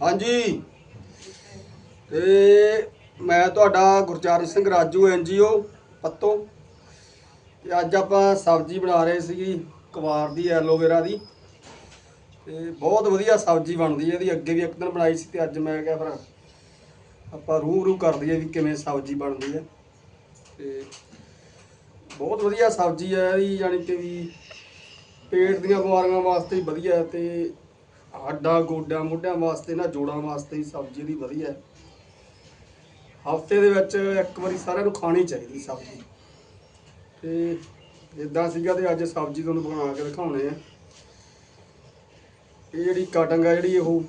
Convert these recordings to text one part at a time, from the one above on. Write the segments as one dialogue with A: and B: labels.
A: ਹਾਂਜੀ। ਤੇ ਮੈਂ ਤੁਹਾਡਾ ਗੁਰਚਰਨ ਸਿੰਘ ਰਾਜੂ ਐਨਜੀਓ ਪੱਤੋ। ਤੇ ਅੱਜ ਆਪਾਂ ਸਬਜ਼ੀ ਬਣਾ ਰਹੇ ਸੀਗੀ, ਕਵਾਰ ਦੀ, ਐਲੋਵੇਰਾ ਦੀ। ਤੇ ਬਹੁਤ ਵਧੀਆ ਸਬਜ਼ੀ ਬਣਦੀ ਹੈ ਇਹਦੀ ਅੱਗੇ ਵੀ ਇੱਕ ਦਿਨ ਬਣਾਈ ਸੀ ਤੇ ਅੱਜ ਮੈਂ ਕਿਹਾ ਫਿਰ ਆਪਾਂ ਰੂਹ ਰੂਹ ਕਰ ਦਈਏ ਵੀ ਕਿਵੇਂ ਸਬਜ਼ੀ ਬਣਦੀ ਹੈ ਤੇ ਬਹੁਤ ਵਧੀਆ ਸਬਜ਼ੀ ਹੈ ਇਹਦੀ, ਯਾਨੀ ਕਿ ਵੀ ਪੇਟ ਦੀਆਂ ਬਿਮਾਰੀਆਂ ਵਾਸਤੇ ਵਧੀਆ ਹੈ ਤੇ ਹੱਡਾਂ ਗੋਡਿਆਂ ਮੋਢਿਆਂ ਵਾਸਤੇ ਨਾ, ਜੋੜਾਂ ਵਾਸਤੇ ਵੀ ਸਬਜ਼ੀ ਦੀ ਵਧੀਆ। ਹੈ ਹਫ਼ਤੇ ਦੇ ਵਿੱਚ ਇੱਕ ਵਾਰੀ ਸਾਰਿਆਂ ਨੂੰ ਖਾਣੀ ਚਾਹੀਦੀ ਸਬਜ਼ੀ। ਤੇ ਇਦਾਂ ਸੀਗਾ ਤੇ ਅੱਜ ਸਬਜ਼ੀ ਤੁਹਾਨੂੰ ਬਣਾ ਕੇ ਦਿਖਾਉਣੇ ਆ। ਇਹ ਜਿਹੜੀ ਕਟਿੰਗ ਆ ਜਿਹੜੀ ਉਹ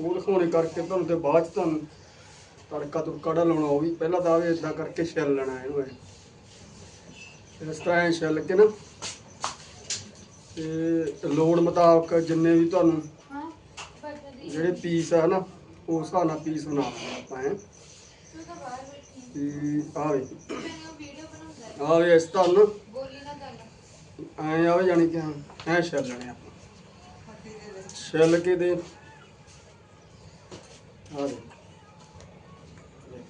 A: ਉਹ ਦਿਖਾਉਣੇ ਕਰਕੇ ਤੁਹਾਨੂੰ ਤੇ ਬਾਅਦ ਚ ਤੁਹਾਨੂੰ ਤੜਕਾ ਤੁੜਕਾ ਡਾ ਲਾਉਣਾ, ਉਹ ਵੀ ਪਹਿਲਾਂ ਤਾਂ ਆਵੇ ਇਦਾਂ ਕਰਕੇ ਛਿੱਲ ਲੈਣਾ ਇਹਨੂੰ ਇਹ। ਇਸ ਤਰ੍ਹਾਂ ਐਂ ਛਿੱਲ ਕੇ ਨਾ, ਤੇ ਲੋੜ ਮੁਤਾਬਕ ਜਿੰਨੇ ਵੀ ਤੁਹਾਨੂੰ ਜਿਹੜੇ ਪੀਸ ਆ ਨਾ ਉਸ ਹਿਸਾਬ ਨਾਲ ਪੀਸ ਬਣਾ ਲੈਣਾ ਆਪਾਂ ਐਂ। ਤੇ ਆਵੇ ਆਵੇ ਇਸ ਤਰ੍ਹਾਂ ਨਾ। ਐਂ ਆਵੇ ਜਾਣੀ ਕਿ ਹਾਂ, ਛਿੱਲ ਲੈਣੇ ਆਪਾਂ। ਛਿੱਲ ਕੇ ਦੇ। ਆ ਦੇ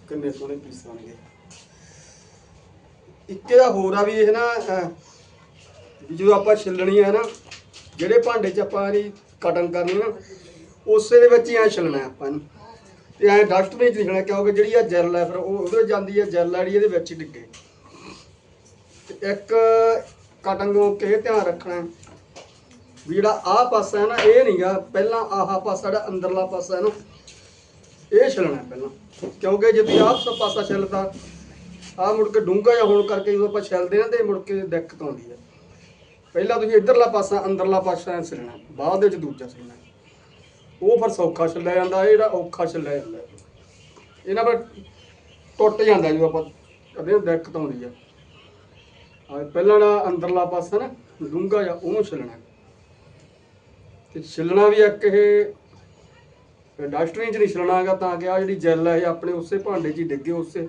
A: ਕਿੰਨੇ ਸੋਹਣੇ ਪੀਸ ਬਣਗੇ ਇੱਕ ਇਹਦਾ ਹੋਰ ਆ ਵੀ ਇਹ ਨਾ ਜਦੋਂ ਆਪਾਂ ਛਿੱਲਣੀ ਹੈ ਨਾ ਜਿਹੜੇ ਭਾਂਡੇ 'ਚ ਆਪਾਂ ਇਹਦੀ ਕਟਿੰਗ ਕਰਨੀ ਆ ਉਸੇ ਦੇ ਵਿੱਚ ਹੀ ਐ ਛਿੱਲਣਾ ਆਪਾਂ ਨੂੰ ਤੇ ਐ ਡਸਟਬਿਨ 'ਚ ਨਹੀਂ ਛਿੱਲਣਾ, ਕਿਉਂਕਿ ਜਿਹੜੀ ਆ ਜੈਲ ਹੈ, ਫਿਰ ਉਹ ਉਹਦੇ ਵਿੱਚ ਜਾਂਦੀ ਹੈ ਜੈਲ ਜਿਹੜੀ ਇਹਦੇ ਵਿੱਚ ਹੀ ਡਿੱਗੇ। ਤੇ ਇੱਕ ਕਟਿੰਗ ਕੇ ਧਿਆਨ ਰੱਖਣਾ ਵੀ ਜਿਹੜਾ ਆਹ ਪਾਸਾ ਹੈ ਨਾ, ਇਹ ਨਹੀਂਗਾ ਪਹਿਲਾਂ ਆਹ ਪਾਸਾ, ਜਿਹੜਾ ਅੰਦਰਲਾ ਪਾਸਾ ਹੈ ਨਾ, ਇਹ ਛਿੱਲਣਾ ਪਹਿਲਾਂ। ਕਿਉਂਕਿ ਜੇ ਤੁਸੀਂ ਆਹ ਸਭ ਪਾਸਾ ਛਿੱਲਦਾ ਆਹ ਮੁੜ ਕੇ ਡੂੰਘਾ ਜਿਹਾ ਹੋਣ ਕਰਕੇ ਜਦੋਂ ਆਪਾਂ ਛਿੱਲਦੇ ਨਾ ਤੇ ਮੁੜ ਕੇ ਦਿੱਕਤ ਆਉਂਦੀ ਹੈ। ਪਹਿਲਾਂ ਤੁਸੀਂ ਇਧਰਲਾ ਪਾਸਾ, ਅੰਦਰਲਾ ਪਾਸਾ ਛਿੱਲਣਾ, ਬਾਅਦ ਵਿੱਚ ਦੂਜਾ ਛਿੱਲਣਾ। ਉਹ ਫਿਰ ਸੌਖਾ ਛਿੱਲਿਆ ਜਾਂਦਾ, ਇਹ ਜਿਹੜਾ ਔਖਾ ਛਿੱਲਿਆ ਜਾਂਦਾ। ਇਹਨਾਂ ਪਰ ਟੁੱਟ ਜਾਂਦਾ ਜਦੋਂ ਆਪਾਂ ਕਦੇ ਦਿੱਕਤ ਆਉਂਦੀ ਆ। ਆ ਪਹਿਲਾਂ ਜਿਹੜਾ ਅੰਦਰਲਾ ਪਾਸਾ ਨਾ ਡੂੰਘਾ ਜਿਹਾ ਉਹਨੂੰ ਛਿੱਲਣਾ। ਤੇ ਛਿੱਲਣਾ ਵੀ ਇੱਕ ਇਹ ਡਸਟਬਿਨ ਚ ਨਹੀਂ ਛਿਲਣਾਗਾ ਤਾਂ ਕਿ ਆ ਜਿਹੜੀ ਜੈਲ ਹੈ ਇਹ ਆਪਣੇ ਉਸੇ ਭਾਂਡੇ 'ਚ ਹੀ ਡਿੱਗੇ ਉਸੇ।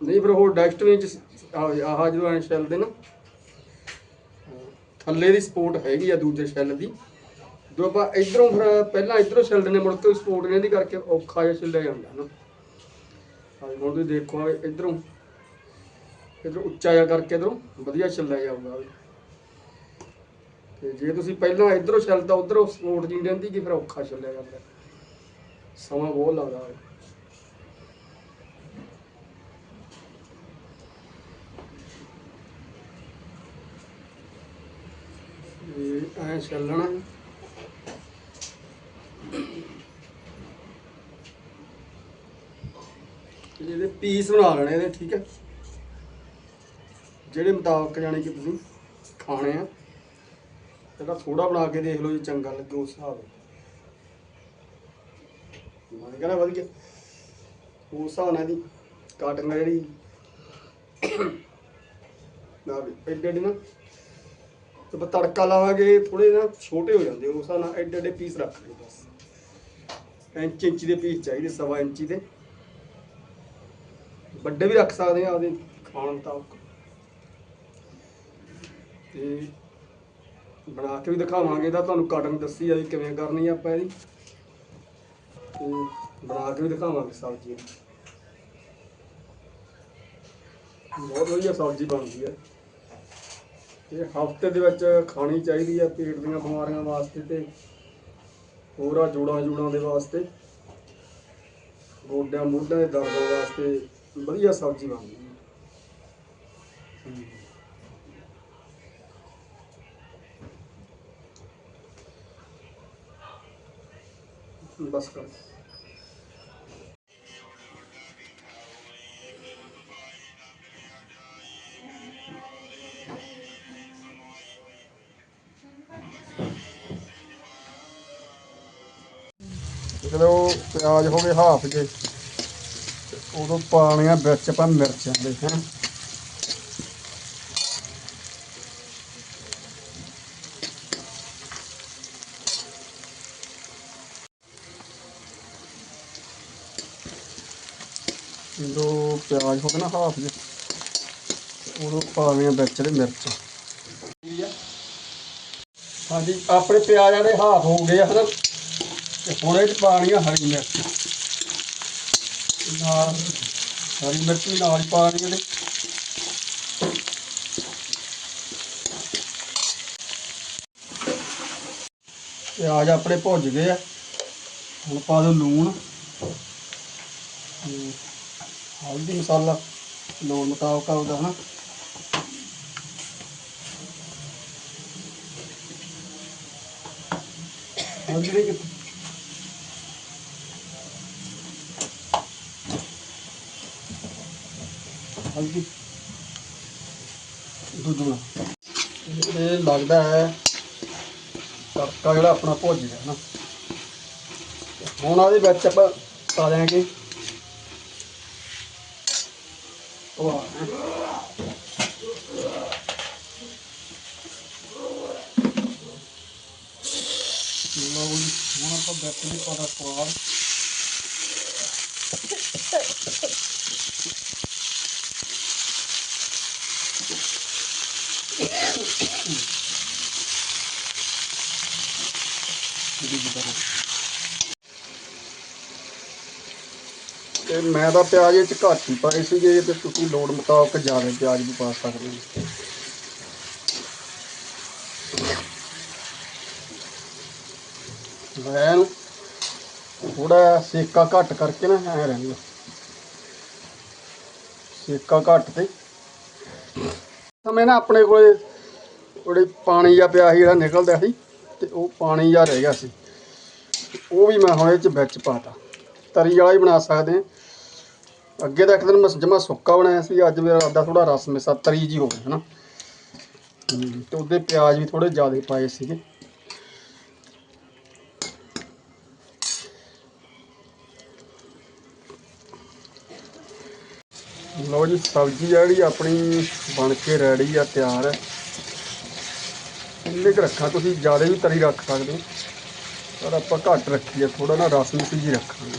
A: ਨਹੀਂ ਫਿਰ ਉਹ ਡਸਟਬਿਨ ਚ ਆਹ ਜਦੋਂ ਐ ਛਿਲਦੇ ਨਾ, ਥੱਲੇ ਦੀ ਸਪੋਰਟ ਹੈਗੀ ਆ ਦੂਜੇ ਛਿੱਲ ਦੀ। ਜਦੋਂ ਆਪਾਂ ਇਧਰੋਂ ਫਿਰ ਪਹਿਲਾਂ ਇਧਰੋਂ ਛਿਲਦੇ ਨੇ, ਮੁੜ ਕੇ ਸਪੋਰਟ ਨਹੀਂ ਇਹਦੀ ਕਰਕੇ ਔਖਾ ਜਿਹਾ ਛਿੱਲਿਆ ਜਾਂਦਾ ਨਾ। ਹਾਂ ਹੁਣ ਤੁਸੀਂ ਦੇਖੋ ਇਧਰੋਂ ਇਧਰੋਂ ਉੱਚਾ ਜਿਹਾ ਕਰਕੇ ਇਧਰੋਂ ਵਧੀਆ ਛਿੱਲਿਆ ਜਾਊਗਾ ਤੇ ਜੇ ਤੁਸੀਂ ਪਹਿਲਾਂ ਇਧਰੋਂ ਛਿਲਦਾ ਉਧਰੋਂ ਸਪੋਰਟ ਜੀ ਰਹਿੰਦੀ ਕਿ ਫਿਰ ਔਖਾ ਛਿੱਲਿਆ ਜਾਂਦਾ। ਸਮਾਂ ਬਹੁਤ ਲੱਗਦਾ ਹੈ ਇਹ ਐ ਛੱਲਣਾ ਇਹਦੇ ਪੀਸ ਬਣਾ ਲੈਣੇ ਇਹਦੇ ਠੀਕ ਹੈ। ਜਿਹੜੇ ਮੁਤਾਬਕ ਜਾਣੀ ਕਿ ਤੁਸੀਂ ਖਾਣੇ ਆ, ਇਹਦਾ ਥੋੜਾ ਬਣਾ ਕੇ ਦੇਖ ਲਓ ਜੇ, ਚੰਗਾ ਲੱਗੇ ਉਸ ਹਿਸਾਬ ਨਾਲ। ਕਹਿੰਦਾ ਵਧੀਆ। ਉਸ ਹਿਸਾਬ ਨਾਲ ਦੀ ਕਾਟਿੰਗ ਜਿਹੜੀ। ਨਾ ਵੀ ਐਡੇ ਐਡੇ ਨਾ ਤੇ ਆਪਾਂ ਤੜਕਾ ਲਾਵਾਂਗੇ ਥੋੜੇ ਨਾ ਛੋਟੇ ਹੋ ਜਾਂਦੇ ਉਸ ਹਿਸਾਬ ਨਾਲ ਐਡੇ ਐਡੇ ਪੀਸ ਰੱਖ ਲਓ ਬਸ। ਇੰਚ ਇੰਚ ਦੇ ਪੀਸ ਚਾਹੀਦੇ, ਸਵਾ ਇੰਚੀ ਦੇ। ਵੱਡੇ ਵੀ ਰੱਖ ਸਕਦੇ ਆ ਆਪਦੇ ਖਾਣ ਮੁਤਾਬਕ। ਤੇ ਬਣਾ ਕੇ ਵੀ ਦਿਖਾਵਾਂਗੇ, ਇਹਦਾ ਤੁਹਾਨੂੰ ਕਟਿੰਗ ਦੱਸੀ ਆ ਵੀ ਕਿਵੇਂ ਕਰਨੀ ਆ ਆਪਾਂ ਇਹਦੀ। ਤੇ ਬਣਾ ਕੇ ਵੀ ਦਿਖਾਵਾਂਗੇ ਸਬਜ਼ੀ ਬਹੁਤ ਵਧੀਆ ਸਬਜ਼ੀ ਬਣਦੀ ਹੈ ਇਹ ਹਫ਼ਤੇ ਦੇ ਵਿੱਚ ਖਾਣੀ ਚਾਹੀਦੀ ਹੈ ਪੇਟ ਦੀਆਂ ਬਿਮਾਰੀਆਂ ਵਾਸਤੇ ਤੇ ਹੋਰਾਂ ਜੋੜਾਂ ਜੋੜਾਂ ਦੇ ਵਾਸਤੇ। ਗੋਡਿਆਂ ਮੋਢਿਆਂ ਦੇ ਦਰਦਾਂ ਵਾਸਤੇ ਵਧੀਆ ਸਬਜ਼ੀ ਬਣਦੀ ਹੈ। ਬਸ ਕਰ। ਜਦੋਂ ਪਿਆਜ਼ ਹੋ ਗਏ ਹਾਫ ਜੇ। ਉਦੋਂ ਪਾਉਣੇ ਆ ਵਿੱਚ ਆਪਾਂ ਮਿਰਚਾਂ ਦੇ ਹੈਂ ਜਦੋਂ ਪਿਆਜ਼ ਹੋ ਗਿਆ ਨਾ ਹਾਫ ਜੇ ਉਦੋਂ ਪਾਉਣੇ ਆ ਵਿੱਚ ਦੇ ਮਿਰਚ। ਹਾਂਜੀ, ਆਪਣੇ ਪਿਆਜ਼ਾਂ ਦੇ ਹਾਫ ਹੋ ਗਏ ਆ ਹਨਾ, ਤੇ ਹੁਣ ਇਹ ਚ ਹਰੀ ਮਿਰਚ। ਨਾਲ ਹਰੀ ਮਿਰਚ ਵੀ ਨਾਲ ਹੀ ਪਾਣੀ ਇਹਦੇ। ਪਿਆਜ਼ ਆਪਣੇ ਭੁੱਜ ਗਏ ਆ। ਹੁਣ ਪਾ ਦਿਓ ਲੂਣ ਹਲਦੀ ਮਸਾਲਾ ਲੋੜ ਮੁਤਾਬਕ ਆਪਦਾ ਹਨਾ। ਹਲਦੀ ਨਹੀਂ ਕਿਤੇ ਹਲਦੀ ਦੁੱਧੂ ਇਹ ਲੱਗਦਾ ਹੈ ਤੜਕਾ ਜਿਹੜਾ ਆਪਣਾ ਭੁੱਜ ਗਿਆ ਨਾ। ਹੁਣ ਉਹਦੇ ਵਿੱਚ ਆਪਾਂ ਪਾ ਦਿਆਂਗੇ। ਉਹ ਲਓ ਜੀ, ਹੁਣ ਆਪਾਂ ਵਿੱਚ ਨਹੀਂ ਪਾਦਾ ਸਵਾਦ। ਇਹਦੀ ਬਤਾ ਤੇ ਮੈਂ ਤਾਂ ਪਿਆਜ਼ ਇਹ ਚ ਘੱਟ ਹੀ ਪਾਏ ਸੀਗੇ, ਤੇ ਤੁਸੀਂ ਲੋੜ ਮੁਤਾਬਕ ਜ਼ਿਆਦਾ ਪਿਆਜ਼ ਵੀ ਪਾ ਸਕਦੇ ਹੋ। ਮੈਂ ਇਹਨੂੰ ਥੋੜਾ ਸੇਕਾ ਘੱਟ ਕਰਕੇ ਨਾ, ਐ ਰਹਿੰਦਾ ਸੇਕਾ ਘੱਟ ਤੇ। ਸਮੇਂ ਨਾ ਆਪਣੇ ਕੋਲੇ ਥੋੜੀ ਪਾਣੀ ਜਿਹਾ ਪਿਆ ਸੀ ਜਿਹੜਾ ਨਿਕਲਦਾ ਸੀ, ਤੇ ਉਹ ਪਾਣੀ ਜਿਹਾ ਰਹਿ ਗਿਆ ਸੀ। ਉਹ ਵੀ ਮੈਂ ਹੁਣ ਇਹ ਚ ਵਿੱਚ ਪਾਤਾ। ਤਰੀ ਵਾਲਾ ਹੀ ਬਣਾ ਸਕਦੇ ਹਾਂ। ਅੱਗੇ ਤਾਂ ਇੱਕ ਦਿਨ ਮੈਂ ਜਮਾ ਸੁੱਕਾ ਬਣਾਇਆ ਸੀ ਅੱਜ ਮੇਰਾ ਅੱਧਾ ਥੋੜਾ ਰਸ ਮਿਸਾ ਤਰੀ ਜੀ ਹੋ ਗਈ ਹਨਾ। ਹਮ, ਤੇ ਉਹਦੇ ਪਿਆਜ਼ ਵੀ ਥੋੜੇ ਜ਼ਿਆਦਾ ਪਾਏ ਸੀਗੇ। ਲਓ ਜੀ ਸਬਜ਼ੀ ਜਿਹੜੀ ਆਪਣੀ ਬਣ ਕੇ ਰੈਡੀ ਆ ਤਿਆਰ ਹੈ ਇੰਨੇ ਕੁ ਰੱਖਾਂ ਤੁਸੀਂ ਜ਼ਿਆਦਾ ਵੀ ਤਰੀ ਰੱਖ ਸਕਦੇ ਹੋ। ਪਰ ਆਪਾਂ ਘੱਟ ਰੱਖੀਏ ਆ ਥੋੜਾ ਨਾ ਰਸ ਮਿਸੀ ਜੀ ਰੱਖਾਂਗੇ।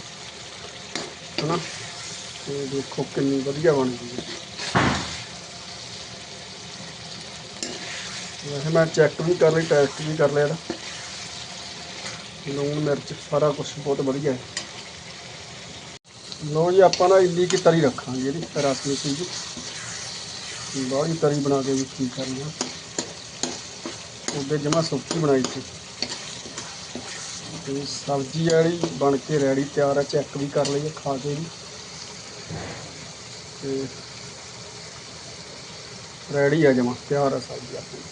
A: ਹਨਾ? ਤੇ ਦੇਖੋ ਕਿੰਨੀ ਵਧੀਆ ਬਣ ਗਈ ਹੈ। ਵੈਸੇ ਮੈਂ ਚੈੱਕ ਵੀ ਕਰ ਲਈ ਟੈਸਟ ਵੀ ਕਰ ਲਿਆ ਇਹਦਾ। ਲੂਣ, ਮਿਰਚ, ਸਾਰਾ ਕੁਝ ਬਹੁਤ ਵਧੀਆ ਹੈ। ਲੋ ਜੀ, ਆਪਾਂ ਨਾ ਇੰਨੀ ਕੀ ਤਰੀ ਰੱਖਾਂਗੇ ਇਹਦੀ, ਰਸ ਮਿਸੀ ਜੀ ਬਾਹਲੀ ਤਰੀ ਬਣਾ ਕੇ ਵੀ ਕੀ ਕਰਨੀ। ਆ ਉਹਦੇ ਜਮਾ ਸੁੱਕੀ ਬਣਾਈ ਸੀ। ਤੇ ਸਬਜ਼ੀ ਵਾਲੀ ਬਣ ਕੇ ਰੈਡੀ ਤਿਆਰ ਹੈ ਚੈੱਕ ਵੀ ਕਰ ਲਈਏ ਖਾ ਕੇ ਵੀ। ਤੇ ਰੈਡੀ ਆ ਜਮਾ, ਤਿਆਰ ਆ ਸਬਜ਼ੀ ਆਪਣੀ।